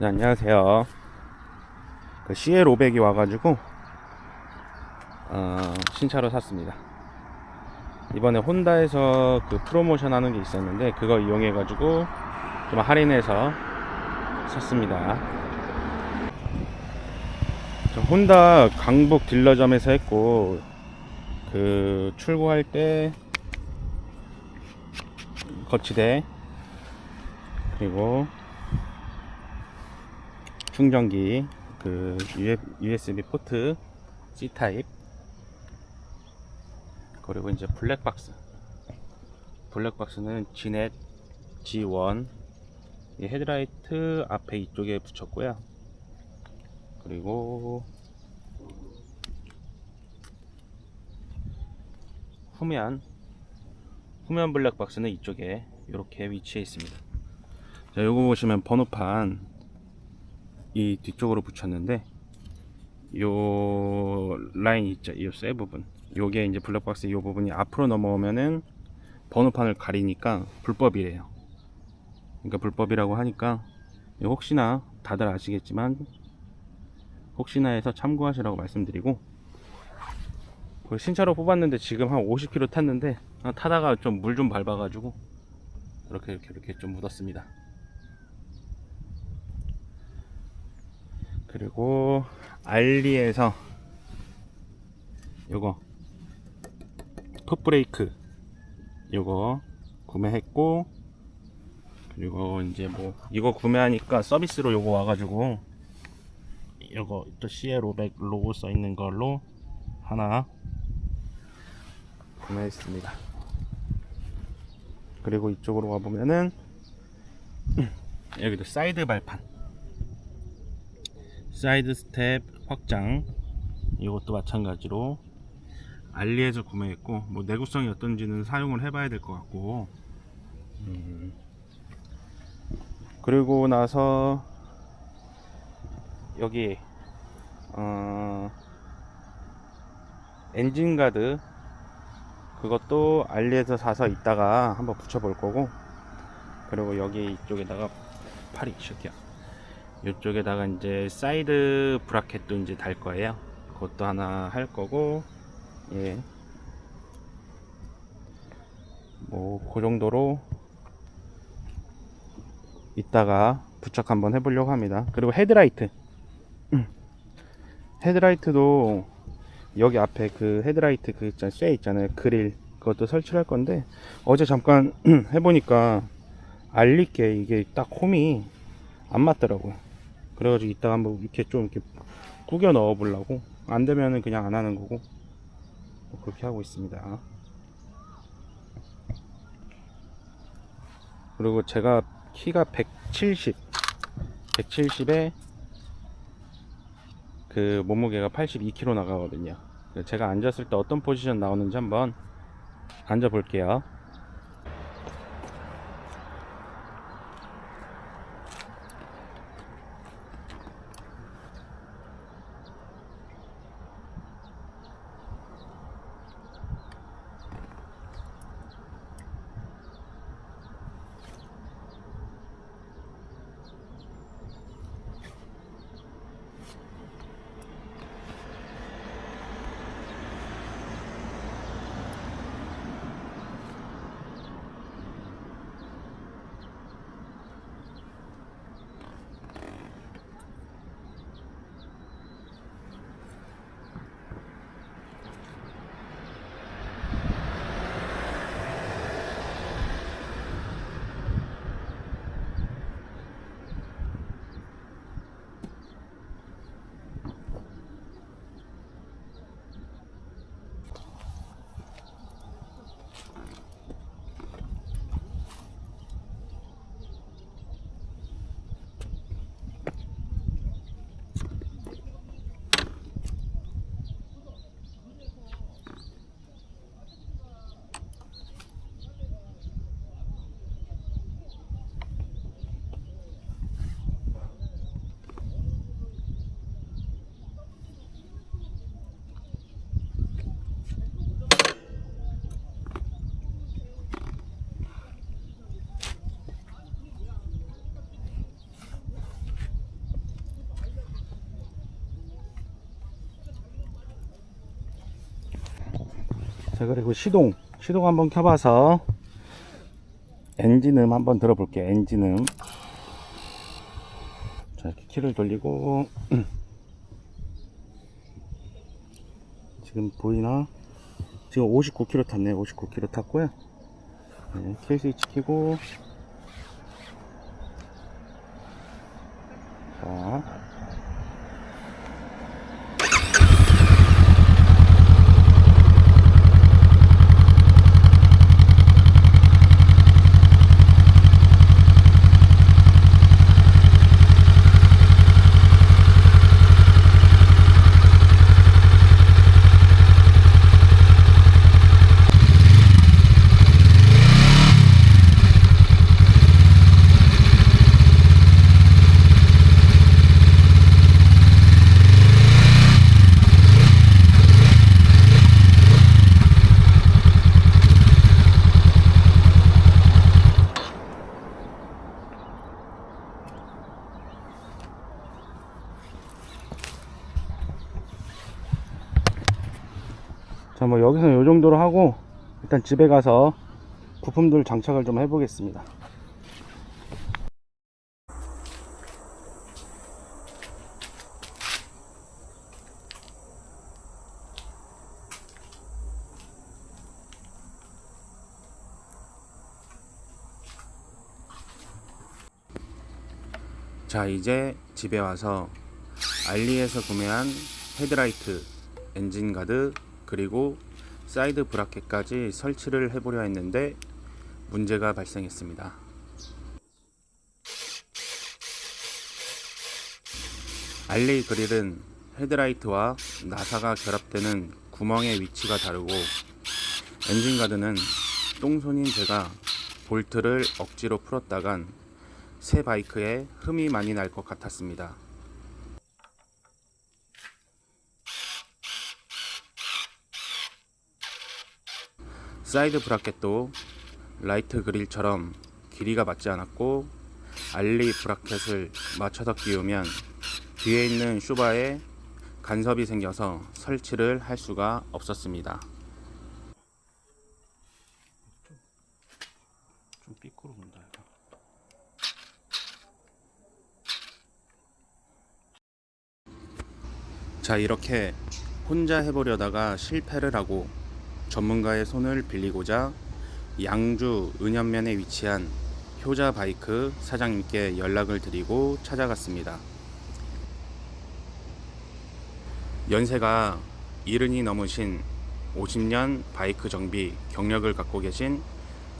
네, 안녕하세요. 그 CL500이 와가지고 어, 신차로 샀습니다. 이번에 혼다에서 그 프로모션 하는 게 있었는데 그거 이용해가지고 좀 할인해서 샀습니다. 저 혼다 강북 딜러점에서 했고 그 출고할 때 거치대 그리고 충전기 그 USB 포트 C 타입 그리고 이제 블랙박스. 블랙박스는 지넷 G1 이 헤드라이트 앞에 이쪽에 붙였고요. 그리고 후면 후면 블랙박스는 이쪽에 이렇게 위치해 있습니다. 자 요거 보시면 번호판 이 뒤쪽으로 붙였는데 요 라인 있죠. 이세 부분. 요게 이제 블랙박스 이 부분이 앞으로 넘어오면은 번호판을 가리니까 불법이래요. 그러니까 불법이라고 하니까 혹시나 다들 아시겠지만 혹시나 해서 참고하시라고 말씀드리고 그 신차로 뽑았는데 지금 한 50km 탔는데 아, 타다가 좀물좀 밟아가지고 이렇게 이렇게 이렇게 좀 묻었습니다 그리고 알리에서 요거 풋브레이크 요거 구매했고 그리고 이제 뭐 이거 구매하니까 서비스로 요거 와가지고 요거 또 CL500 로고 써 있는 걸로 하나 구매했습니다. 그리고 이쪽으로 와보면은 여기도 사이드 발판 사이드 스텝 확장. 이것도 마찬가지로 알리에서 구매했고 뭐 내구성이 어떤지는 사용을 해봐야 될 것 같고. 음. 그리고 나서 여기 어 엔진 가드. 그것도 알리에서 사서 이따가 한번 붙여볼 거고. 그리고 여기 이쪽에다가 팔이 시작이야 이쪽에다가 이제 사이드 브라켓도 이제 달 거예요. 그것도 하나 할 거고, 예. 뭐, 그 정도로 이따가 부착 한번 해보려고 합니다. 그리고 헤드라이트. 헤드라이트도 여기 앞에 그 헤드라이트 그 있잖아요. 쇠 있잖아요. 그릴. 그것도 설치를 할 건데, 어제 잠깐 해보니까 알리게 이게 딱 홈이 안 맞더라고요. 그래가지고 이따가 한번 이렇게 좀 이렇게 구겨 넣어 보려고. 안 되면은 그냥 안 하는 거고. 뭐 그렇게 하고 있습니다. 그리고 제가 키가 170 170에 그 몸무게가 82kg 나가거든요. 제가 앉았을 때 어떤 포지션 나오는지 한번 앉아 볼게요 자 그리고 시동. 시동 한번 켜봐서. 엔진음 한번 들어볼게요 엔진음. 자 이렇게 키를 돌리고. 지금 보이나? 지금 59km 탔네요 59km 탔고요. 네, 킬 스위치 키고 정도로 하고 일단 집에 가서 부품들 장착을 좀 해보겠습니다. 자, 이제 집에 와서 알리에서 구매한 헤드라이트, 엔진 가드, 그리고 사이드 브라켓까지 설치를 해보려 했는데 문제가 발생했습니다. 알리 그릴은 헤드라이트와 나사가 결합되는 구멍의 위치가 다르고 엔진 가드는 똥손인 제가 볼트를 억지로 풀었다간 새 바이크에 흠이 많이 날 것 같았습니다. 사이드 브라켓도 라이트 그릴처럼 길이가 맞지 않았고 알리 브라켓을 맞춰서 끼우면 뒤에 있는 쇼바에 간섭이 생겨서 설치를 할 수가 없었습니다. 좀 삐꾸로 본다. 자 이렇게 혼자 해보려다가 실패를 하고 전문가의 손을 빌리고자 양주 은현면에 위치한 효자 바이크 사장님께 연락을 드리고 찾아갔습니다. 연세가 이른이 넘으신 50년 바이크 정비 경력을 갖고 계신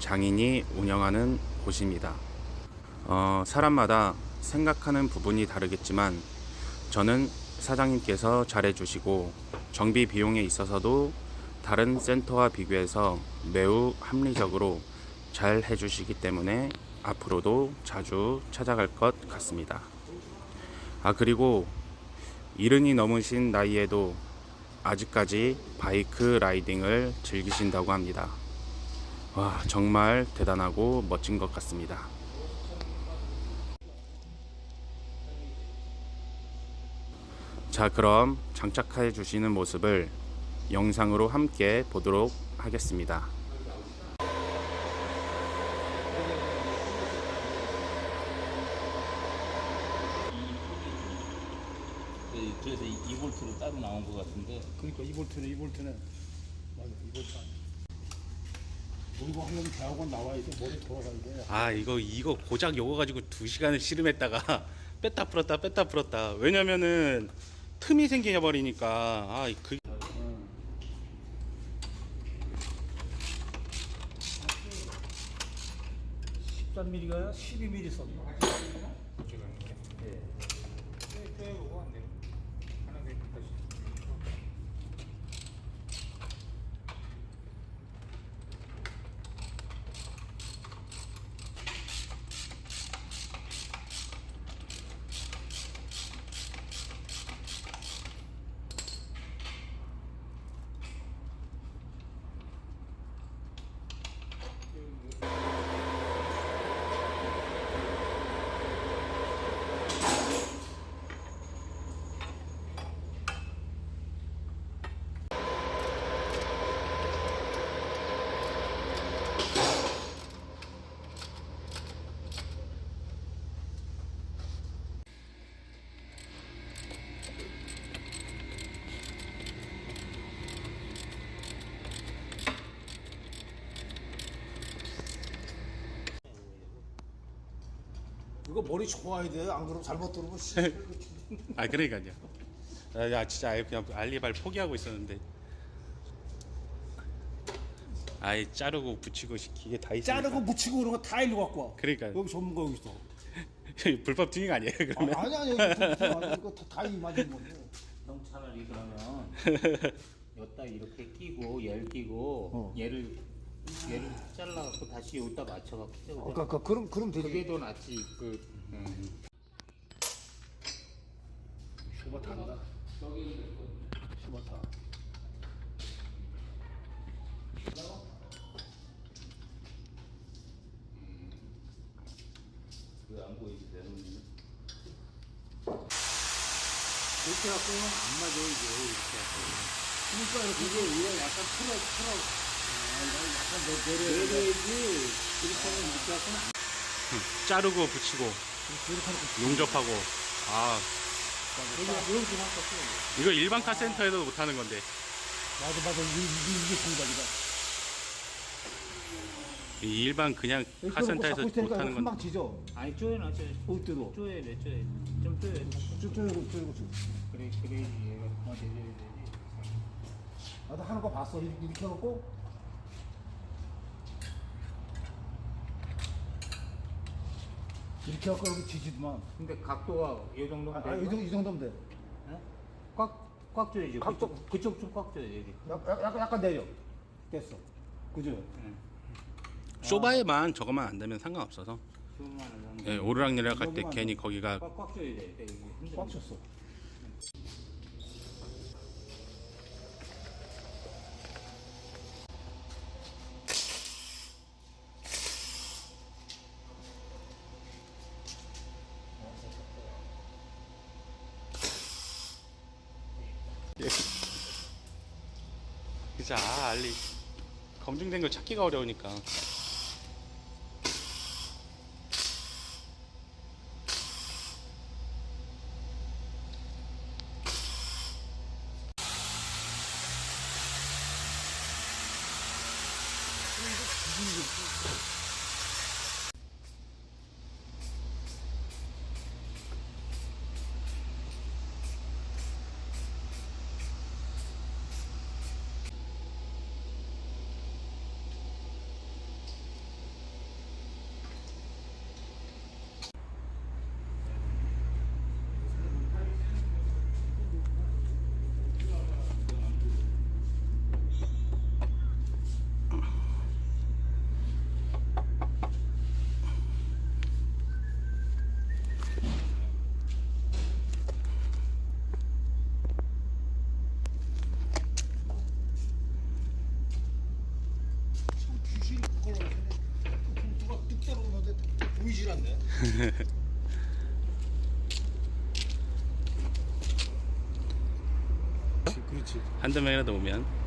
장인이 운영하는 곳입니다. 어, 사람마다 생각하는 부분이 다르겠지만 저는 사장님께서 잘해주시고 정비 비용에 있어서도 다른 센터와 비교해서 매우 합리적으로 잘 해주시기 때문에 앞으로도 자주 찾아갈 것 같습니다. 아, 그리고 이른이 넘으신 나이에도 아직까지 바이크 라이딩을 즐기신다고 합니다. 와, 정말 대단하고 멋진 것 같습니다. 자, 그럼 장착해 주시는 모습을 영상으로 함께 보도록 하겠습니다. 그- 그래서 이 2볼트로 따로 나온 것 같은데 그러니까 2볼트는 2볼트는 맞아 2볼트 아니야. 그리고 하려면 대학원 나와야 돼 머리 돌아가야 돼. 아 이거 이거 고작 요거 가지고 두 시간을 씨름했다가 뺐다 풀었다 뺐다 풀었다 왜냐면은 틈이 생겨 버리니까 아그 13mm가요? 12mm 썼나? 이거 머리 좋아야 돼. 안 그러면 잘못 들으면 씨. 아 그러니까요. 아, 야 진짜 아예 그냥 알리발 포기하고 있었는데. 아예 자르고 붙이고 기계 다 있으니까. 자르고 묻히고 그런 거 다 일로 갖고 와. 그러니까요. 여기 전문가 여기 있어. 불법 투ing 아니에요 아, 그러면? 아니 아니 이거 이거 다, 다 맞은 건데. 형 차라리 그러면 여기다 이렇게 끼고 얘를 끼고 어. 얘를 얘를 잘라갖고 다시 여기다 맞춰갖고 끼고 어, 그, 그, 그럼 그럼 되지. 그게 더 낫지 그 음. 쇼바 탄다. 쇼바 타. 그안 보이지 내놓는 이렇게 갖고는 안 맞아 이게 이렇게 갖고. 그러니까 이게 이거 약간 풀어 풀어. 내 이렇게 하면 이렇게 안 자르고 붙이고 이렇게. 용접하고. 아 여기 여기 좀 할까 이거 일반 카센터에도 못 하는 건데. 맞아 맞아 이게 이게 이게. 이 일반 그냥 카센터에서 못 하는 금방 건. 지져. 아니 쪼여놔 쪼여 어디로? 쪼여야 돼 쪼여 좀 쪼여 쪼이고 쪼이고. 그래 그래야지 얘가 어 내려야 되지 나도 하는 거 봤어. 이렇게, 이렇게 해갖고. 이렇게 해갖고 여기 지지더만. 근데 각도가 이 정도 아, 아, 이, 정도, 이 정도면 돼. 꽉꽉 줘야지 각 그쪽 그쪽 좀 꽉 줘야 돼 약- 약- 약간, 약간 내려. 됐어. 그죠? 쇼바에만 저거만 안 되면 상관없어서. 예, 오르락내리락 할 때 괜히 거기가 꽉꽉 줘야 돼 이게 힘들어. 꽉 쳤어. 아, 알리 검증된 걸 찾기가 어려우니까. 그렇지. 한두 명이라도 오면